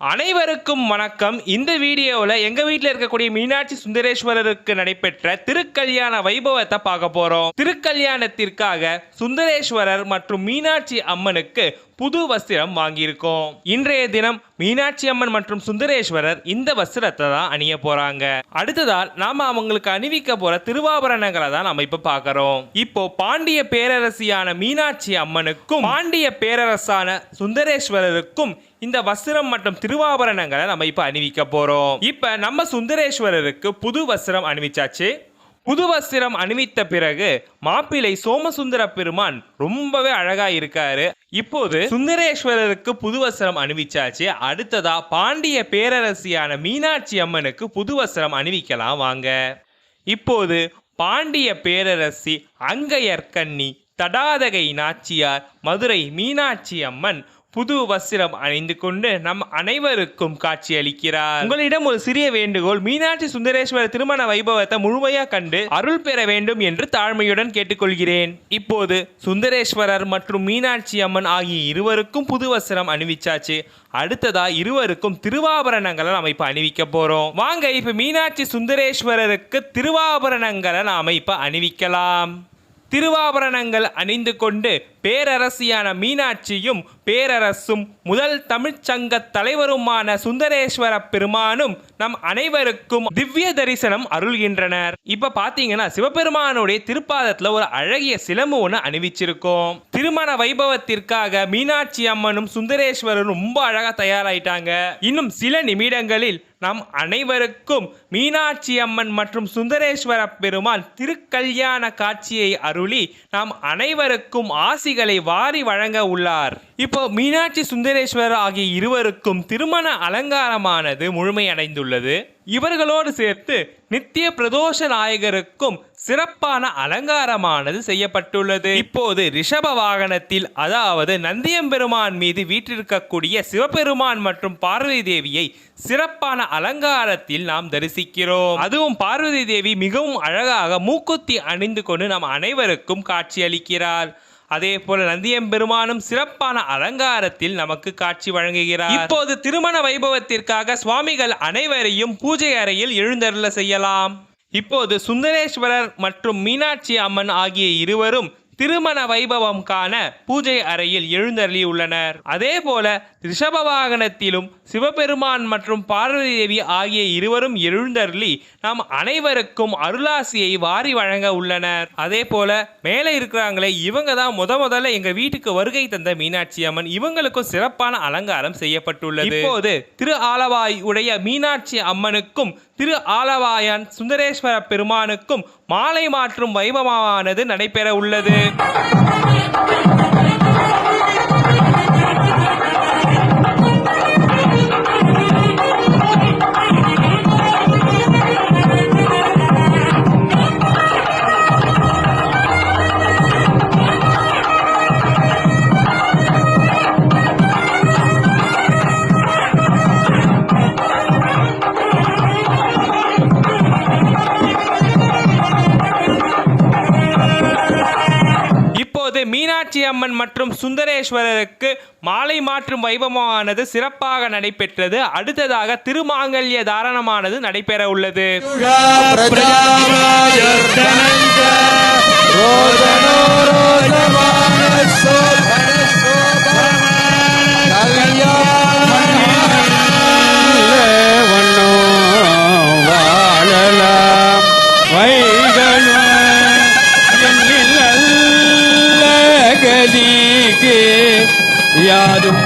அனைவருக்கும் வணக்கம். இந்த வீடியோவில் எங்கள் வீட்டில் இருக்கக்கூடிய மீனாட்சி சுந்தரேஸ்வரருக்கு நடைபெற்ற திருக்கல்யாண வைபவத்தை பார்க்க போகிறோம் திருக்கல்யாணத்திற்காக சுந்தரேஸ்வரர் மற்றும் மீனாட்சி அம்மனுக்கு புது வஸ்திரம் வாங்கியிருக்கோம். இன்றைய தினம் மீனாட்சி அம்மன் மற்றும் சுந்தரேஸ்வரர் இந்த வஸ்திரத்தை தான் அணிய போறாங்க. அடுத்ததால் நாம அவங்களுக்கு அணிவிக்க போற திருவாபரணங்களை தான் நம்ம இப்ப பார்க்கறோம். இப்போ பாண்டிய பேரரசியான மீனாட்சி அம்மனுக்கும் பாண்டிய பேரரசான சுந்தரேஸ்வரருக்கும் இந்த வஸ்திரம் மற்றும் திருவாபரணங்களை நம்ம இப்ப அணிவிக்க போறோம். இப்ப நம்ம சுந்தரேஸ்வரருக்கு புது வஸ்திரம் அணிவிச்சாச்சு. புது வஸ்திரம் அணிவித்த பிறகு மாப்பிள்ளை சோமசுந்தர பெருமான் ரொம்பவே அழகா இருக்காரு. இப்போது சுந்தரேஸ்வரருக்கு புது வஸ்திரம் அணிவிச்சாச்சு. அடுத்ததா பாண்டிய பேரரசியான மீனாட்சி அம்மனுக்கு புது வஸ்திரம் அணிவிக்கலாம் வாங்க. இப்போது பாண்டிய பேரரசி அங்கையர்கண்ணி தடாதகை நாச்சியார் மதுரை மீனாட்சி அம்மன் புது வஸ்திரம் அணிந்து கொண்டு நம் அனைவருக்கும் காட்சியளிக்கிறார் உங்களிடம் ஒரு சிறிய வேண்டுகோள் மீனாட்சி சுந்தரேஸ்வரர் திருமண வைபவத்தை முழுமையாக கண்டு அருள் பெற வேண்டும் என்று தாழ்மையுடன் கேட்டுக்கொள்கிறேன். இப்போது சுந்தரேஸ்வரர் மற்றும் மீனாட்சி அம்மன் ஆகிய இருவருக்கும் புது வஸ்திரம் அணிவிச்சாச்சு. அடுத்ததா இருவருக்கும் திருவாபரணங்களை நாம் இப்போ அணிவிக்க போறோம். வாங்க இப்ப மீனாட்சி சுந்தரேஸ்வரருக்கு திருவாபரணங்களை நாம் இப்ப அணிவிக்கலாம். திருவாபரணங்கள் அணிந்து கொண்டு பேரரசியான மீனாட்சியும் பேரரசும் முதல் தமிழ்ச்சங்க தலைவருமான சுந்தரேஸ்வர பெருமானும் நம் அனைவருக்கும் திவ்ய தரிசனம் அருள்கின்றனர். இப்ப பாத்தீங்கன்னா சிவபெருமானுடைய திருப்பாதத்துல ஒரு அழகிய சிலம்பு ஒன்று அணிவிச்சிருக்கோம். திருமண வைபவத்திற்காக மீனாட்சி அம்மனும் சுந்தரேஸ்வரரும் ரொம்ப அழகா தயாராயிட்டாங்க. இன்னும் சில நிமிடங்களில் நம் அனைவருக்கும் மீனாட்சி அம்மன் மற்றும் சுந்தரேஸ்வர பெருமான் திருக்கல்யாண காட்சியை அருளி நாம் அனைவருக்கும் ஆசி ஆசிகளை வாரி வழங்க உள்ளார். இப்போ மீனாட்சி சுந்தரேஸ்வரர் ஆகிய இருவருக்கும் திருமண அலங்காரமானது முழுமையடைந்துள்ளது. இவர்களோடு சேர்த்து நித்திய பிரதோஷ நாயகருக்கும் சிறப்பான அலங்காரமானது செய்யப்பட்டுள்ளது. இப்போது ரிஷப வாகனத்தில் அதாவது நந்தியம்பெருமான் மீது வீற்றிருக்கக்கூடிய சிவபெருமான் மற்றும் பார்வதி தேவியை சிறப்பான அலங்காரத்தில் நாம் தரிசிக்கிறோம். அதுவும் பார்வதி தேவி மிகவும் அழகாக மூக்குத்தி அணிந்து கொண்டு நம் அனைவருக்கும் காட்சியளிக்கிறார். அதே போல நந்தியம்பெருமானும் சிறப்பான அலங்காரத்தில் நமக்கு காட்சி வழங்குகிறார். இப்போது திருமண வைபவத்திற்காக சுவாமிகள் அனைவரையும் பூஜை அறையில் எழுந்தருள செய்யலாம். இப்போது சுந்தரேஸ்வரர் மற்றும் மீனாட்சி அம்மன் ஆகிய இருவரும் திருமண வைபவம் காண பூஜை அறையில் எழுந்தருளியுள்ளனர். அதே போல ரிஷப வாகனத்திலும் சிவபெருமான் மற்றும் பார்வதி தேவி ஆகிய இருவரும் எழுந்தருளி நாம் அனைவருக்கும் அருளாசியை வாரி வழங்க உள்ளனர். அதே போல மேலே இருக்கிறாங்களே இவங்க தான் முத முதல்ல எங்க வீட்டுக்கு வருகை தந்த மீனாட்சி அம்மன். இவங்களுக்கும் சிறப்பான அலங்காரம் செய்யப்பட்டுள்ளது. இப்போது திரு ஆலவாய் உடைய மீனாட்சி அம்மனுக்கும் திரு ஆலவாயான் சுந்தரேஸ்வர பெருமானுக்கும் மாலை மாற்றும் வைபவமானது நடைபெற உள்ளது「なんだって」மீனாட்சி அம்மன் மற்றும் சுந்தரேஸ்வரருக்கு மாலை மாற்றும் வைபவமானது சிறப்பாக நடைபெற்றது. அடுத்ததாக திருமாங்கல்ய தாரணமானது நடைபெற உள்ளது வண்ணோ கதிக்கு யாரும்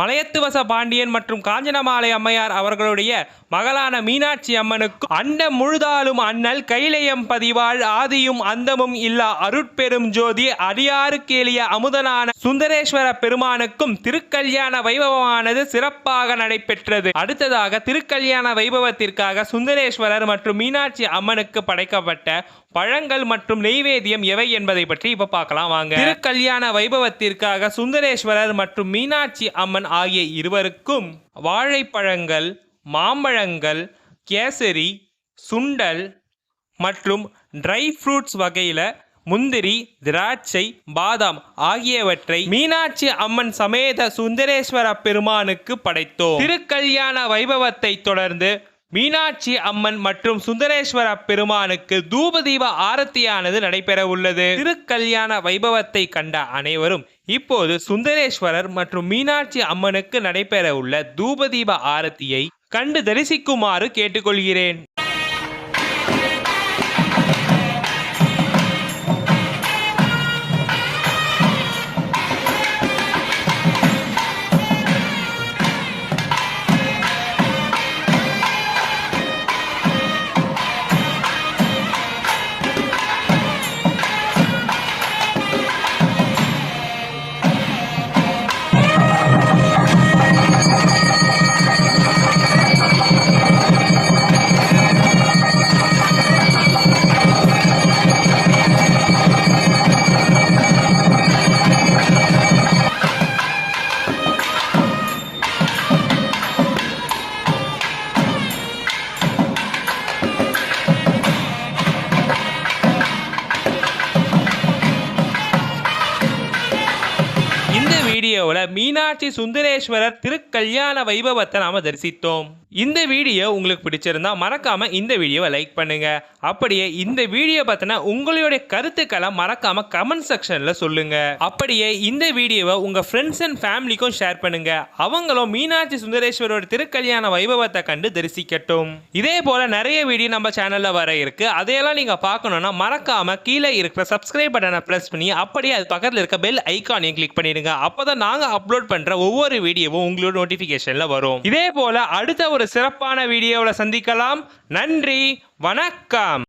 மலையத்துவச பாண்டியன் மற்றும் காஞ்சனமாலை அம்மையார் அவர்களுடைய மகளான மீனாட்சி அம்மனுக்கு அண்டம் முழுதாலும் அண்ணல் கைலையம் பதிவாள் ஆதியும் அந்தமும் இல்லா அருட்பெரும் ஜோதி அடியாருக்கு எளிய அமுதனான சுந்தரேஸ்வர பெருமானுக்கும் திருக்கல்யாண வைபவமானது சிறப்பாக நடைபெற்றது. அடுத்ததாக திருக்கல்யாண வைபவத்திற்காக சுந்தரேஸ்வரர் மற்றும் மீனாட்சி அம்மனுக்கு படைக்கப்பட்ட பழங்கள் மற்றும் நெய்வேத்தியம் எவை என்பதை பற்றி இப்ப பார்க்கலாம் வாங்க. திருக்கல்யாண வைபவத்திற்காக சுந்தரேஸ்வரர் மற்றும் மீனாட்சி அம்மன் ஆகிய இருவருக்கும் வாழைப்பழங்கள் மாம்பழங்கள் கேசரி சுண்டல் மற்றும் ட்ரை ஃப்ரூட்ஸ் வகையில் முந்திரி திராட்சை பாதாம் ஆகியவற்றை மீனாட்சி அம்மன் சமேத சுந்தரேஸ்வர பெருமானுக்கு படைத்தோம். திருக்கல்யாண வைபவத்தை தொடர்ந்து மீனாட்சி அம்மன் மற்றும் சுந்தரேஸ்வர பெருமானுக்கு தூபதீப ஆரத்தியானது நடைபெற உள்ளது. திருக்கல்யாண வைபவத்தை கண்ட அனைவரும் இப்போது சுந்தரேஸ்வரர் மற்றும் மீனாட்சி அம்மனுக்கு நடைபெற உள்ள தூபதீப ஆரத்தியை கண்டு தரிசிக்குமாறு கேட்டுக்கொள்கிறேன். வீடியோவில் மீனாட்சி சுந்தரேஸ்வரர் திருக்கல்யாண வைபவத்தை நாம தரிசித்தோம். இந்த வீடியோ உங்களுக்கு பிடிச்சிருந்தா மறக்காம இந்த வீடியோவை லைக் பண்ணுங்க. அப்படியே இந்த வீடியோ பத்தின உங்களுடைய கருத்துக்களை மறக்காம கமெண்ட் செக்ஷன்ல சொல்லுங்க. அப்படியே இந்த வீடியோவை உங்க ஃப்ரெண்ட்ஸ் அண்ட் ஃபேமிலிக்கும் ஷேர் பண்ணுங்க. அவங்களும் மீனாட்சி சுந்தரேஸ்வரோட திருக்கல்யாண வைபவத்தை கண்டு தரிசிக்கட்டும். இதே போல நிறைய வீடியோ நம்ம சேனல்ல வர இருக்கு. அதையெல்லாம் நீங்க பார்க்கணும்னா மறக்காம கீழே இருக்கிற சப்ஸ்கிரைப் பட்டனை ப்ரெஸ் பண்ணி அப்படியே அது பக்கத்தில் இருக்க பெல் ஐக்கானையும் கிளிக் பண்ணிடுங்க. அப்பதான் நாங்க அப்லோட் பண்ற ஒவ்வொரு வீடியோவும் உங்களோட நோட்டிபிகேஷன்ல வரும். இதே போல அடுத்த ஒரு சிறப்பான வீடியோவில் சந்திக்கலாம். நன்றி. வணக்கம்.